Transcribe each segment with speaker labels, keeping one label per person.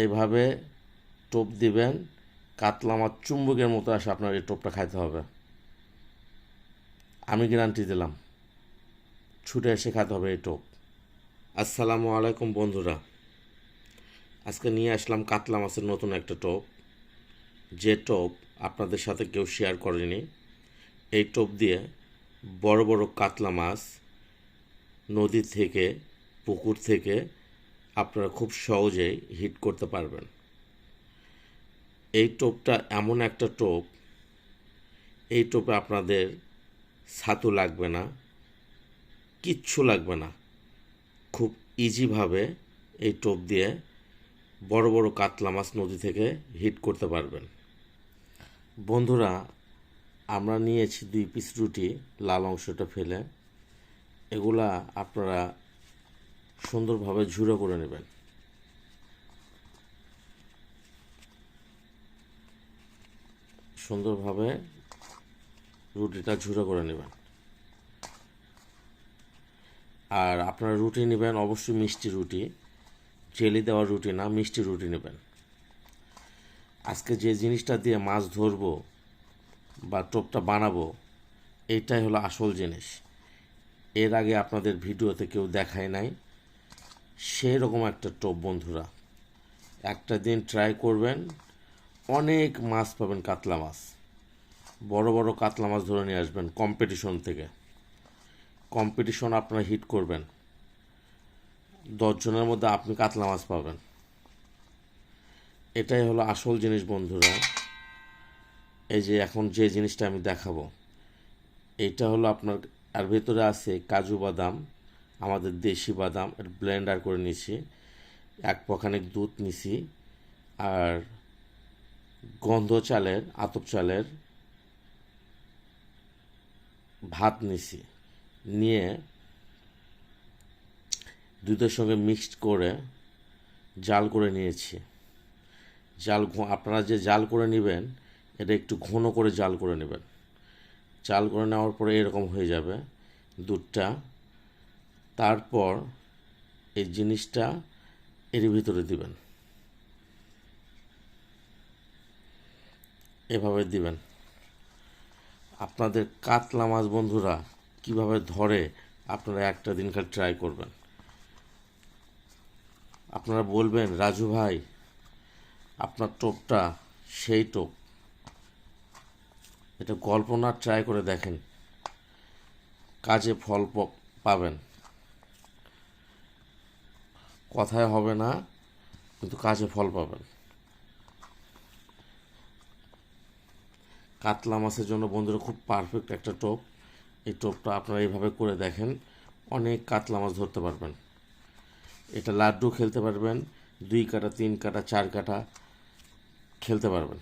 Speaker 1: এইভাবে টোপ দিবেন, কাতলা মাছ চুম্বকের মতো আসে আপনার এই টোপটা খাইতে হবে। আমি গ্যারান্টি দিলাম, ছুটে এসে খাইতে হবে এই টোপ। আসসালামু আলাইকুম বন্ধুরা, আজকে নিয়ে আসলাম কাতলা মাছের নতুন একটা টোপ। যে টোপ আপনাদের সাথে কেউ শেয়ার করেনি, এই টোপ দিয়ে বড় বড় কাতলা মাছ নদী থেকে, পুকুর থেকে আপনারা খুব সহজেই হিট করতে পারবেন। এই টোপটা এমন একটা টোপ, এই টোপে আপনাদের ছাতু লাগবে না, কিচ্ছু লাগবে না। খুব ইজিভাবে এই টোপ দিয়ে বড় বড় কাতলা মাছ নদী থেকে হিট করতে পারবেন। বন্ধুরা, আমরা নিয়েছি দুই পিস রুটি, লাল অংশটা ফেলে। এগুলা আপনারা সুন্দরভাবে ঝুড়ো করে নেবেন। সুন্দরভাবে রুটিটা ঝুড়ো করে নেবেন। আর আপনারা রুটি নেবেন, অবশ্যই মিষ্টি রুটি। জেলি দেওয়া রুটি না, মিষ্টি রুটি নেবেন। আজকে যে জিনিসটা দিয়ে মাছ ধরবো বা টোপটা বানাবো, এটাই হলো আসল জিনিস। এর আগে আপনাদের ভিডিওতে কেউ দেখায় নাই। সেই রকম একটা টোপ, বন্ধুরা। একটা দিন ট্রাই করবেন, অনেক মাছ পাবেন কাতলা মাছ। বড় বড় কাতলা মাছ ধরে নিয়ে আসবেন কম্পিটিশন থেকে। কম্পিটিশন আপনারা হিট করবেন। দশজনের মধ্যে আপনি কাতলা মাছ পাবেন। এটাই হলো আসল জিনিস, বন্ধুরা। এই যে এখন যে জিনিসটা আমি দেখাবো, এটা হলো আপনার, আর ভেতরে আছে কাজু বাদাম। আমাদের দেশি বাদাম ব্লেন্ডার করে নিছি। এক পখানেক দুধ নিছি আর গন্ধ চালের, আতপ চালের ভাত নিছি। নিয়ে দুধের সঙ্গে মিক্সড করে জাল করে নিয়েছি। জাল আপনারা যে জাল করে নেবেন, এটা একটু ঘন করে জাল করে নেবেন। জাল করে নেওয়ার পরে এরকম হয়ে যাবে দুধটা। তারপর এই জিনিসটা এর ভিতরে দিবেন। এভাবে দিবেন। আপনাদের কাতলা মাছ বন্ধুরা কীভাবে ধরে আপনারা একটা দিন খালি ট্রাই করবেন। আপনারা বলবেন, রাজু ভাই, আপনার টোপটা সেই টোপ। এটা গল্প না ট্রাই করে দেখেন। কাজে ফল পাবেন। কথায় হবে না, কিন্তু কাজে ফল পাবেন। কাতলা মাছের জন্য বন্ধুরা খুব পারফেক্ট একটা টোপ। এই টোপটা আপনারা এইভাবে করে দেখেন, অনেক কাতলা মাছ ধরতে পারবেন। এটা লাড্ডু খেলতে পারবেন, দুই কাটা, তিন কাটা, চার কাটা খেলতে পারবেন।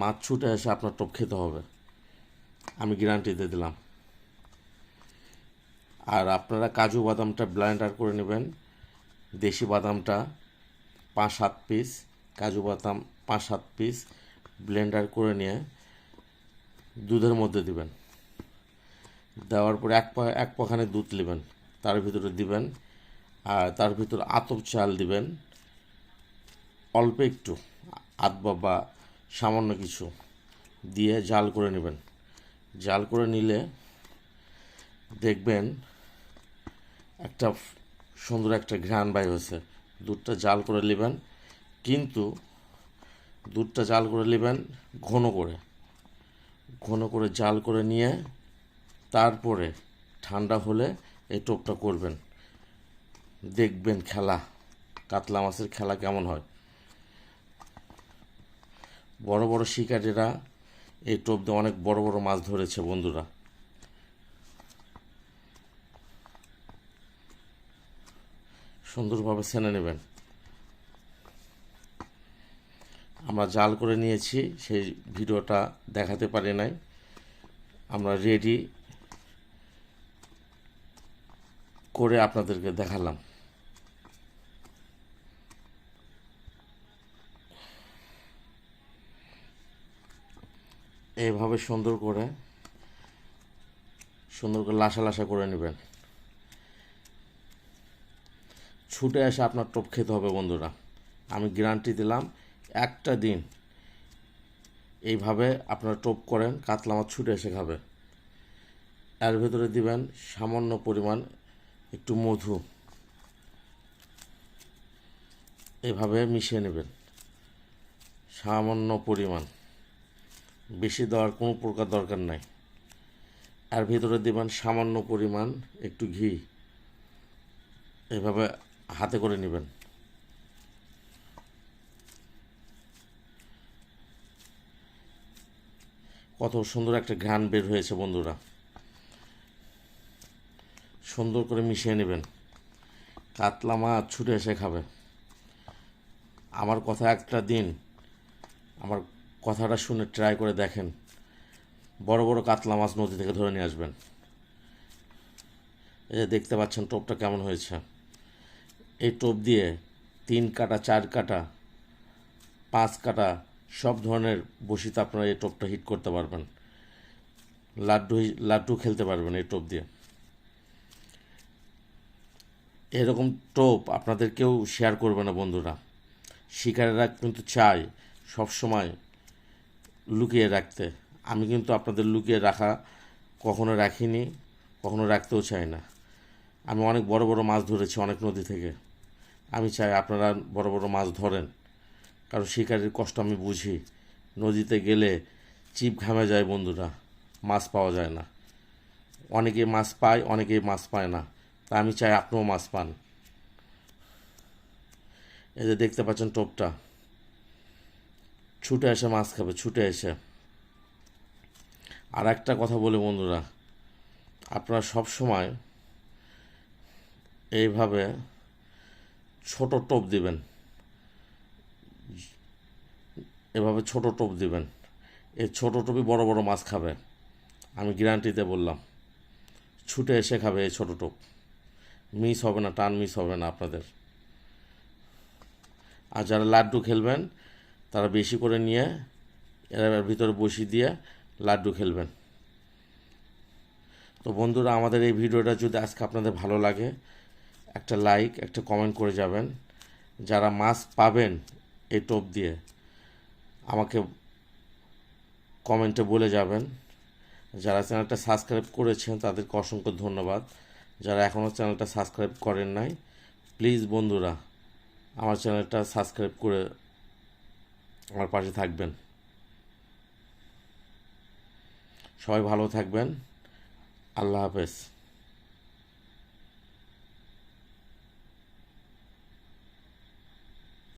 Speaker 1: মাছ ছুটে এসে আপনার টোপ খেতে হবে। আমি গ্যারান্টি দিয়ে দিলাম। আর আপনারা কাজু বাদামটা ব্লেন্ডার করে নেবেন, দেশি বাদামটা পাঁচ সাত পিস কাজু বাদাম পাঁচ সাত পিস ব্লেন্ডার করে নিয়ে দুধের মধ্যে দিবেন। দেওয়ার পরে এক পা এক পাখানে দুধ নেবেন, তার ভিতরে দিবেন, আর তার ভিতরে আতপ চাল দিবেন, অল্প একটু আধ বা সামান্য কিছু দিয়ে জাল করে নেবেন। জাল করে নিলে দেখবেন একটা সুন্দর একটা ঘ্রাণ বাই হয়েছে। দুধটা জাল করে নেবেন, কিন্তু দুধটা জাল করে নেবেন ঘন করে। ঘন করে জাল করে নিয়ে তারপরে ঠান্ডা হলে এই টোপটা করবেন। দেখবেন খেলা, কাতলা মাছের খেলা কেমন হয়। বড় বড় শিকারীরা এই টোপ দিয়ে অনেক বড় বড় মাছ ধরেছে বন্ধুরা। সুন্দরভাবে ছেনে নেবেন। আমরা জাল করে নিয়েছি, সেই ভিডিওটা দেখাতে পারি নাই। আমরা রেডি করে আপনাদেরকে দেখালাম। এভাবে সুন্দর করে সুন্দর করে লাসা লাসা করে নেবেন। ছুটে এসে আপনার টোপ খেতে হবে বন্ধুরা। আমি গ্যারান্টি দিলাম, একটা দিন এইভাবে আপনারা টোপ করেন, কাতলা মাছ ছুটে এসে খাবে। এর ভেতরে দিবেন সামান্য পরিমাণ একটু মধু। এভাবে মিশিয়ে নেবেন। সামান্য পরিমাণ। বেশি দেওয়ার কোনো প্রকার দরকার নাই। আর ভিতরে দিবেন সামান্য পরিমাণ একটু ঘি। এভাবে হাতে করে নেবেন। কত সুন্দর একটা ঘ্রাণ বের হয়েছে বন্ধুরা। সুন্দর করে মিশিয়ে নেবেন। কাতলা মাছ ছুটে এসে খাবে। আমার কথা একটা দিন, আমার কথাটা শুনে ট্রাই করে দেখেন। বড় বড় কাতলা মাছ নদী থেকে ধরে নিয়ে আসবেন। এই যে দেখতে পাচ্ছেন টোপটা কেমন হয়েছে। এই টোপ দিয়ে তিন কাটা, চার কাটা, পাঁচ কাটা সব ধরনের বসিতে আপনারা এই টোপটা হিট করতে পারবেন। লাড্ডু লাড্ডু খেলতে পারবেন এই টোপ দিয়ে। এরকম টোপ আপনাদের কেউ শেয়ার করবে না বন্ধুরা। শিকারেরা কিন্তু চায় সবসময় লুকিয়ে রাখতে। আমি কিন্তু আপনাদের লুকিয়ে রাখা কখনো রাখিনি, কখনো রাখতেও চাই না। আমি অনেক বড় বড় মাছ ধরেছি অনেক নদী থেকে। আমি চাই আপনারা বড় বড় মাছ ধরেন। কারণ শিকারের কষ্ট আমি বুঝি। নদীতে গেলে চিপ ঘামে যায় বন্ধুরা, মাছ পাওয়া যায় না। অনেকে মাছ পায় অনেকে মাছ পায় না। তা আমি চাই আপনিও মাছ পান। এই যে দেখতে পাচ্ছেন টোপটা। ছুটে এসে মাছ খাবে, ছুটে এসে। আর একটা কথা বলি বন্ধুরা, আপনারা সব সময় এইভাবে ছোট টোপ দিবেন। এভাবে ছোট টোপ দিবেন। এই ছোট টোপই বড় বড় মাছ খাবে। আমি গ্যারান্টিতে বললাম। ছুটে এসে খাবে এই ছোট টোপ। মিস হবে না, টান মিস হবে না আপনাদের। আর যারা লাড্ডু খেলবেন, তারা বেশি করে নিয়ে এর ভিতরে বসি দিয়ে লাড্ডু খেলবেন। তো বন্ধুরা, আমাদের এই ভিডিওটা যদি আজকে আপনাদের ভালো লাগে একটা লাইক একটা কমেন্ট করে যাবেন। যারা মাছ পাবেন এই টোপ দিয়ে, আমাকে কমেন্টে বলে যাবেন। যারা চ্যানেলটা সাবস্ক্রাইব করেছেন, তাদেরকে অসংখ্য ধন্যবাদ। যারা এখনও চ্যানেলটা সাবস্ক্রাইব করেন নাই প্লিজ বন্ধুরা, আমার চ্যানেলটা সাবস্ক্রাইব করে আমার পাশে থাকবেন। সবাই ভালো থাকবেন। আল্লাহ হাফেজ।